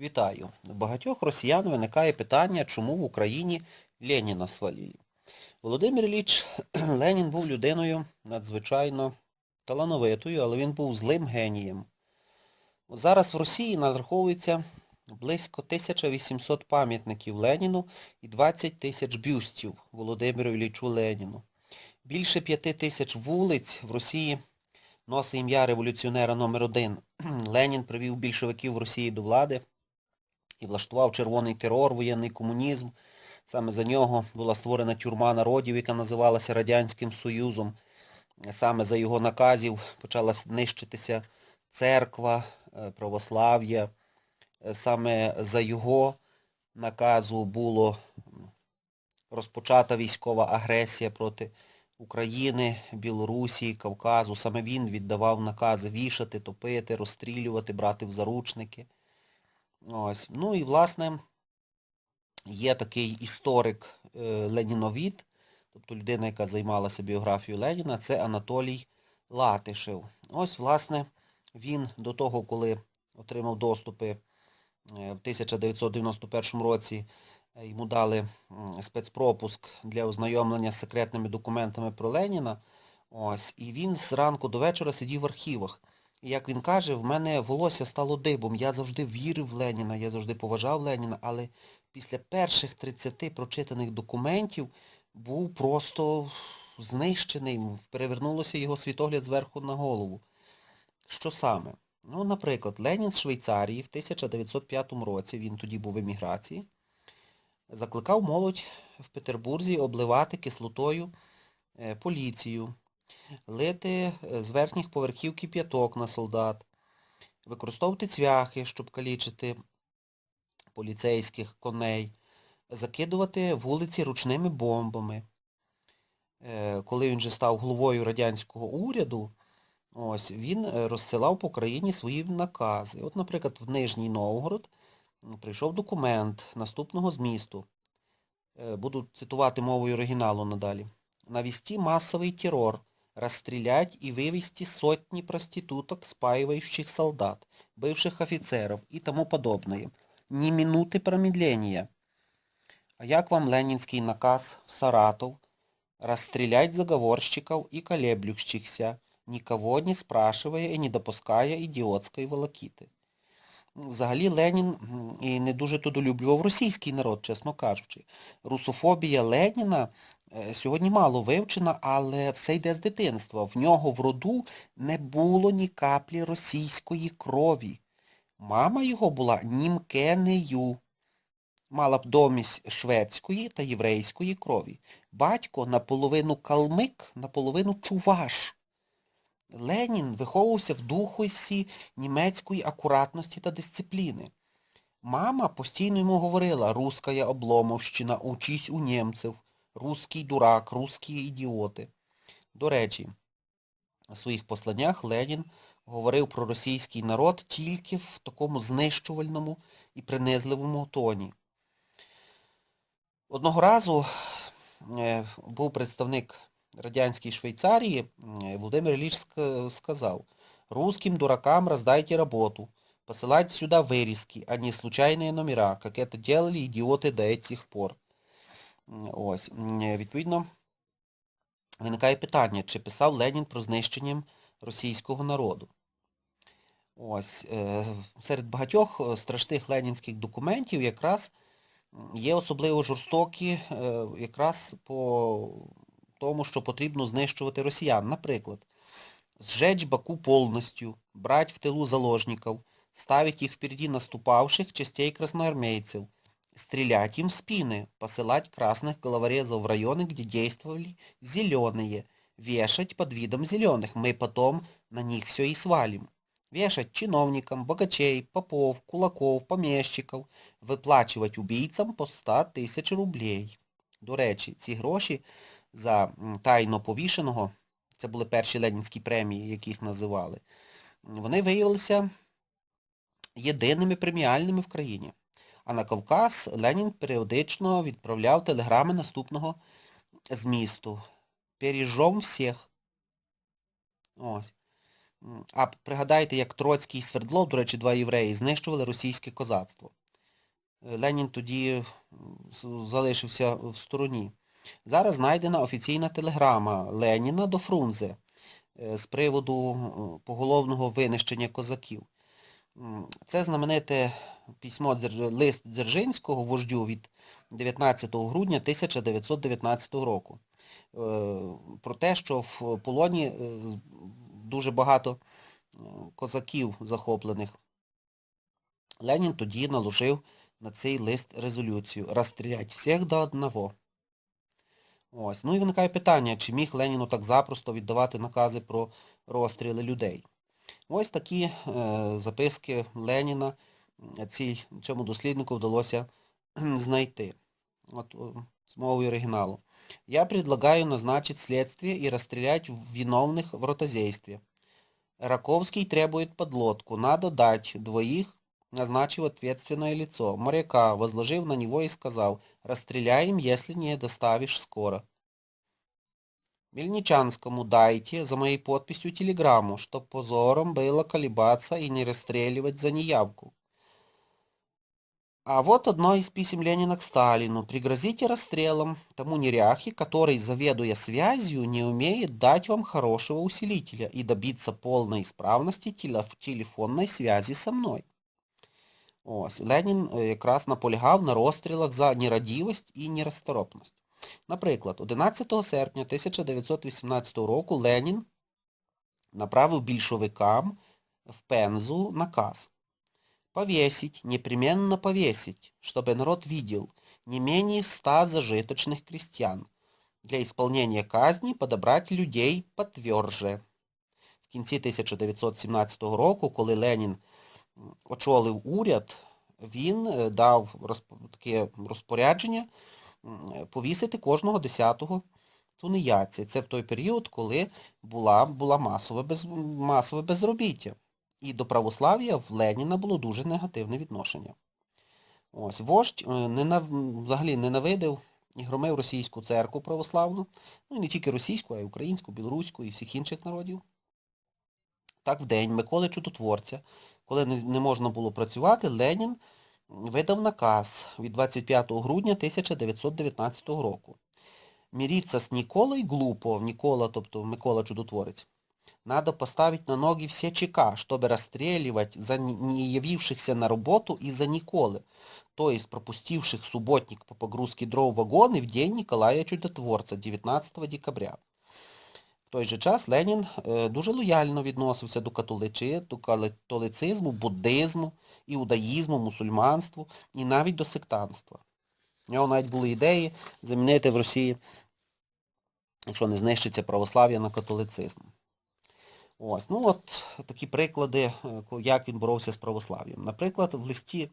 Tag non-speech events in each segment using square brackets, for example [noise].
Вітаю. Багатьох росіян виникає питання, чому в Україні Леніна свалили. Володимир Ілліч [clears throat] Ленін був людиною надзвичайно талановитою, але він був злим генієм. Зараз в Росії нараховується близько 1800 пам'ятників Леніну і 20 тисяч бюстів Володимиру Іллічу Леніну. Більше 5 тисяч вулиць в Росії носить ім'я революціонера номер 1 [clears throat] Ленін привів більшовиків в Росії до влади і влаштував червоний терор, воєнний комунізм. Саме за нього була створена тюрма народів, яка називалася Радянським Союзом. Саме за його наказів почала нищитися церква, е, православ'я. Е, Саме за його наказу було розпочата військова агресія проти України, Білорусі, Кавказу. Саме він віддавав накази вішати, топити, розстрілювати, брати в заручники. Ось. Ну і, власне, є такий історик е, Леніновід, тобто людина, яка займалася біографією Леніна, це Анатолій Латишев. Ось, власне, він до того, коли отримав доступи е, в 1991 році, е, йому дали спецпропуск для ознайомлення з секретними документами про Леніна. Ось, і він зранку до вечора сидів в архівах. Як він каже, в мене волосся стало дибом. Я завжди вірив в Леніна, я завжди поважав Леніна, але після перших 30 прочитаних документів був просто знищений, перевернулося його світогляд зверху на голову. Що саме? Ну, наприклад, Ленін з Швейцарії в 1905 році, він тоді був в еміграції, закликав молодь в Петербурзі обливати кислотою е, поліцію, лити е, з верхніх поверхів кип'яток на солдат, використовувати цвяхи, щоб калічити поліцейських коней, закидувати вулиці ручними бомбами. Е, Коли він вже став головою радянського уряду, ось, він е, розсилав по країні свої накази. От, наприклад, в Нижній Новгород прийшов документ наступного змісту. Буду цитувати мовою оригіналу надалі. Навести массовый террор, расстрелять и вывести сотни проституток, спаивающих солдат, бывших офицеров и тому подобное. Ни минуты промедления. А як вам ленінський наказ в Саратов? Расстрелять заговорщиков и колеблющихся, никого не спрашивая и не допуская ідіотської волокіти. Взагалі Ленін м, і не дуже тодолюблював російський народ, чесно кажучи. Русофобія Леніна е, сьогодні мало вивчена, але все йде з дитинства. В нього в роду не було ні каплі російської крові. Мама його була німкенею. Мала б домість шведської та єврейської крові. Батько наполовину калмик, наполовину чуваш. Ленін виховувався в духові німецької акуратності та дисципліни. Мама постійно йому говорила «Русская обломовщина, учись у німців, русський дурак, русські ідіоти». До речі, у своїх посланнях Ленін говорив про російський народ тільки в такому знищувальному і принизливому тоні. Одного разу е, був представник радянській Швейцарії, е, Володимир Ілліч ска- сказав, «Русским дуракам раздайте работу, посылать сюда вырезки, а не случайные номера, как это делали идиоты до этих пор». Ось, відповідно, виникає питання, чи писав Ленін про знищення російського народу. Ось, е, серед багатьох е, страшних ленінських документів якраз є особливо жорстокі е, якраз по тому, що потрібно знищувати росіян. Наприклад, сжечь Баку повністю, брать в тилу заложників, ставить їх впереди наступавших частей красноармейцев, стрелять им в спины, посылать красных головорезов в районы, где действовали зеленые, вешать под видом зеленых. Мы потом на них все и свалим. Вешать чиновникам, богачей, попов, кулаков, помещиков, виплачувати убійцям по 100 тисяч рублей. До речі, ці гроші за м, тайно повішеного, це були перші ленінські премії, яких називали, вони виявилися єдиними преміальними в країні. А на Кавказ Ленін періодично відправляв телеграми наступного змісту. Пережом всіх. Ось. А пригадайте, як Троцький і Свердлов, до речі, два євреї, знищували російське козацтво. Е, Ленін тоді залишився в стороні. Зараз знайдена офіційна телеграма Леніна до Фрунзе е, з приводу поголовного винищення козаків. Це знамените письмо лист Дзержинського вождю від 19 грудня 1919 року. Е, Про те, що в полоні е, дуже багато е, козаків захоплених. Ленін тоді наложив на цей лист резолюцію розстрілять всіх до одного. Ось. Ну і виникає питання, чи міг Леніну так запросто віддавати накази про розстріли людей. Ось такі е, записки Леніна цій, цьому досліднику вдалося знайти. От, о, з мовою оригіналу. Я предлагаю назначить следствие и расстрелять виновных в ротозействе. Раковский требует подлодку. Надо дать двоих, назначив ответственное лицо. Моряка, возложив на него и сказал, расстреляем, если не доставишь скоро. Мельничанскому дайте за моей подписью телеграмму, чтоб позором было колебаться и не расстреливать за неявку. А вот одно из писем Ленина к Сталину. Пригрозите расстрелом тому неряхе, который, заведуя связью, не умеет дать вам хорошего усилителя и добиться полной исправности телеф- телефонной связи со мною. Ось, Ленін е, якраз наполягав на розстрілах за нерадівість і нерасторопність. Наприклад, 11 серпня 1918 року Ленін направив більшовикам в Пензу наказ повесить, непременно повесить, чтобы народ видел не менее ста зажиточных крестьян. Для исполнения казни подобрать людей потверже. В кінці 1917 року, коли Ленін очолив уряд, він е, дав таке розпорядження повісити кожного десятого тунеядця. Це в той період, коли була, була масове, без, масове безробіття. І до православ'я в Леніна було дуже негативне відношення. Ось, вождь е, ненав... взагалі ненавидив і громив російську церкву православну, ну і не тільки російську, а й українську, білоруську і всіх інших народів. Так в день Миколи Чудотворця, коли не можна було працювати, Ленін видав наказ від 25 грудня 1919 року. Мириться з Ніколой глупо, Нікола, тобто Микола Чудотворець, надо поставить на ноги все ЧК, чтобы расстреливать за не не явившихся на работу из-за Николы, то есть пропустивших субботник по погрузке дров вагоны в день Николая Чудотворца 19 декабря. В той же час Ленін е, дуже лояльно відносився до католичі, до католицизму, буддизму, іудаїзму, мусульманству і навіть до сектанства. У нього навіть були ідеї замінити в Росії, якщо не знищиться православ'я на католицизм. Ось, ну от такі приклади, е, як він боровся з православ'ям. Наприклад, в листі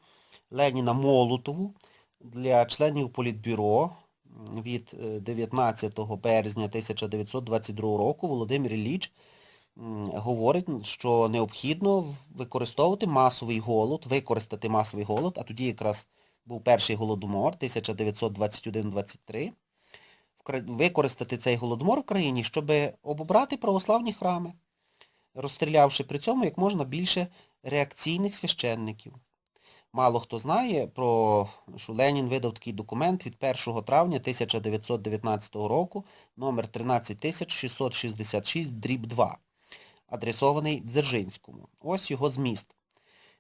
Леніна Молотову для членів Політбюро від е, 19 березня 1922 року Володимир Ілліч говорить, що необхідно використовувати масовий голод, використати масовий голод, а тоді якраз був перший голодомор 1921-23, використати цей голодомор в країні, щоб обобрати православні храми розстрілявши при цьому як можна більше реакційних священників. Мало хто знає про, що Ленін видав такий документ від 1 травня 1919 року, номер 13666, дріб 2, адресований Дзержинському. Ось його зміст.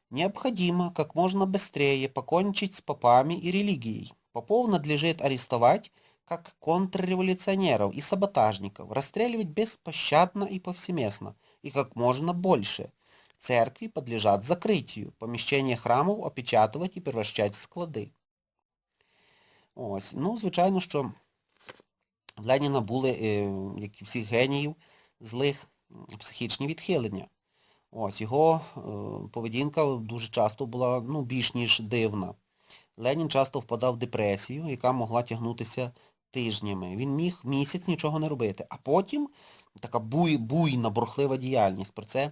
Необходимо как можно быстрее покончить с попами и религией. Попов надлежит арестовать как контрреволюционеров и саботажников, расстреливать беспощадно и повсеместно, и как можно больше. Церкви подлежат закрытию, помещения храмов опечатывать и превращать в склади. Ось. Ну, звичайно, що в Леніна були, е, як і всіх геніїв, злих психічні відхилення. Ось, його е, поведінка дуже часто була ну, більш ніж дивна. Ленін часто впадав в депресію, яка могла тягнутися тижнями. Він міг місяць нічого не робити. А потім така буй, буйна, бурхлива діяльність. Про це,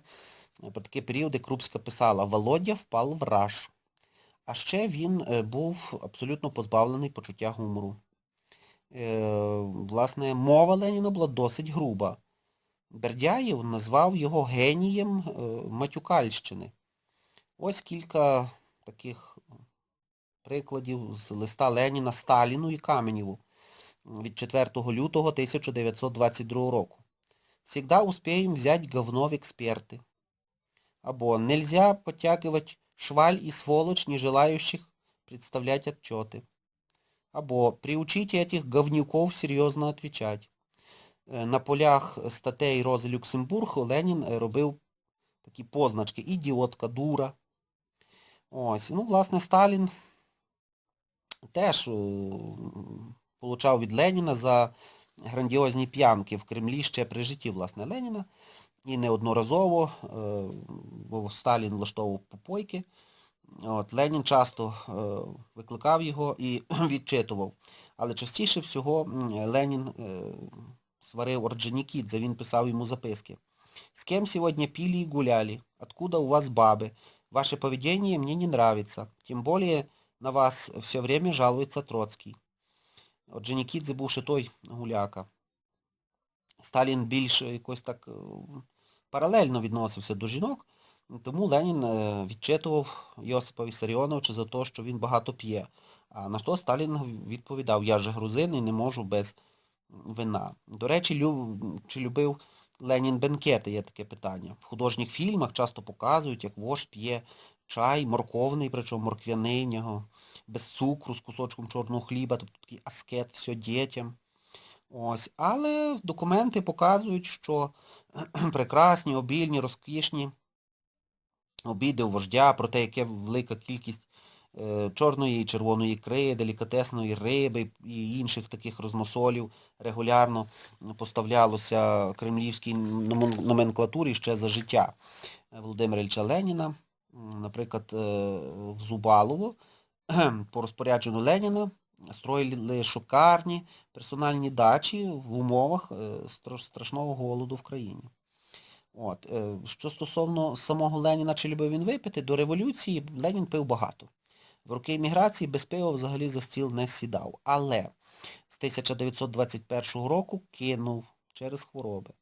про такі періоди Крупська писала Володя впав в раж. А ще він е, був абсолютно позбавлений почуття гумору. Е, власне, мова Леніна була досить груба. Бердяєв назвав його генієм е, матюкальщини. Ось кілька таких прикладів з листа Леніна Сталіну і Каменєву від 4 лютого 1922 року. Всегда успеем взять говно в эксперты. Або нельзя подтягивать шваль и сволочь, не желающих представлять отчеты. Або приучите этих говнюков серйозно отвечать. Е, На полях статей Рози Люксембург Ленін е, робив такі позначки. Ідіотка, дура. Ось. Ну, власне, Сталін теж е, получав від Леніна за грандіозні п'янки в Кремлі ще при житті, власне, Леніна. І неодноразово, е, бо Сталін влаштовував попойки. От, Ленін часто е, викликав його і [clears throat] відчитував. Але частіше всього Ленін е, сварив Орджонікідзе, він писав йому записки. «С кем сегодня пили и гуляли? Откуда у вас бабы? Ваше поведение мне не нравится. Тем более на вас все время жалуется Троцкий. Орджонікідзе був ще той гуляка. Сталін більш якось так паралельно відносився до жінок, тому Ленін е, відчитував Йосипа Вісаріоновича за те, що він багато п'є. А на що Сталін відповідав, я же грузин і не можу без вина. До речі, лю... чи любив Ленін бенкети, є таке питання. В художніх фільмах часто показують, як вождь п'є чай, морковний, причому морквяний без цукру, з кусочком чорного хліба, тобто такий аскет, все дітям. Ось. Але документи показують, що [clears throat] прекрасні, обільні, розкішні обіди у вождя, про те, яке велика кількість е, чорної і червоної ікри, делікатесної риби і інших таких розносолів регулярно поставлялося кремлівській номенклатурі ще за життя Володимира Ільча Леніна. Наприклад, е, в Зубалово [clears throat] по розпорядженню Леніна строїли шокарні персональні дачі в умовах е, страшного голоду в країні. От. е, Що стосовно самого Леніна, чи любив він випити, до революції Ленін пив багато. В роки еміграції без пива взагалі за стіл не сідав. Але з 1921 року кинув через хвороби.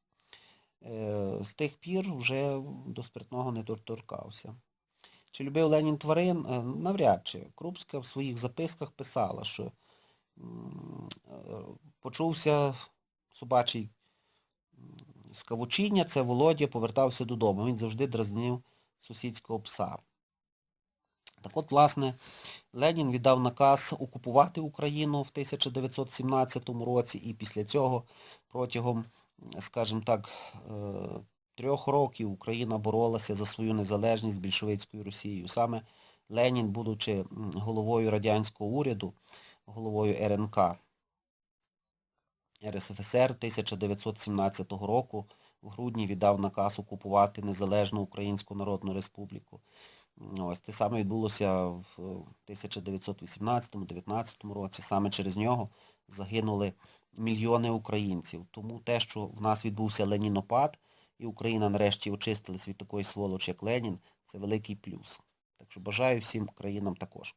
Е, З тих пір вже до спиртного не торкався. Чи любив Ленін тварин? Е, Навряд чи. Крупська в своїх записках писала, що е, почувся собачий скавучіння, це Володя повертався додому. Він завжди дразнив сусідського пса. Так от, власне, Ленін віддав наказ окупувати Україну в 1917 році і після цього протягом, скажімо так, е, трьох років Україна боролася за свою незалежність з більшовицькою Росією. Саме Ленін, будучи головою радянського уряду, головою РНК РСФСР 1917 року в грудні віддав наказ окупувати Незалежну Українську Народну Республіку. Ось те саме відбулося в 1918-19 році. Саме через нього загинули мільйони українців. Тому те, що в нас відбувся ленінопад, і Україна нарешті очистилась від такої сволочі, як Ленін, це великий плюс. Так що бажаю всім країнам також.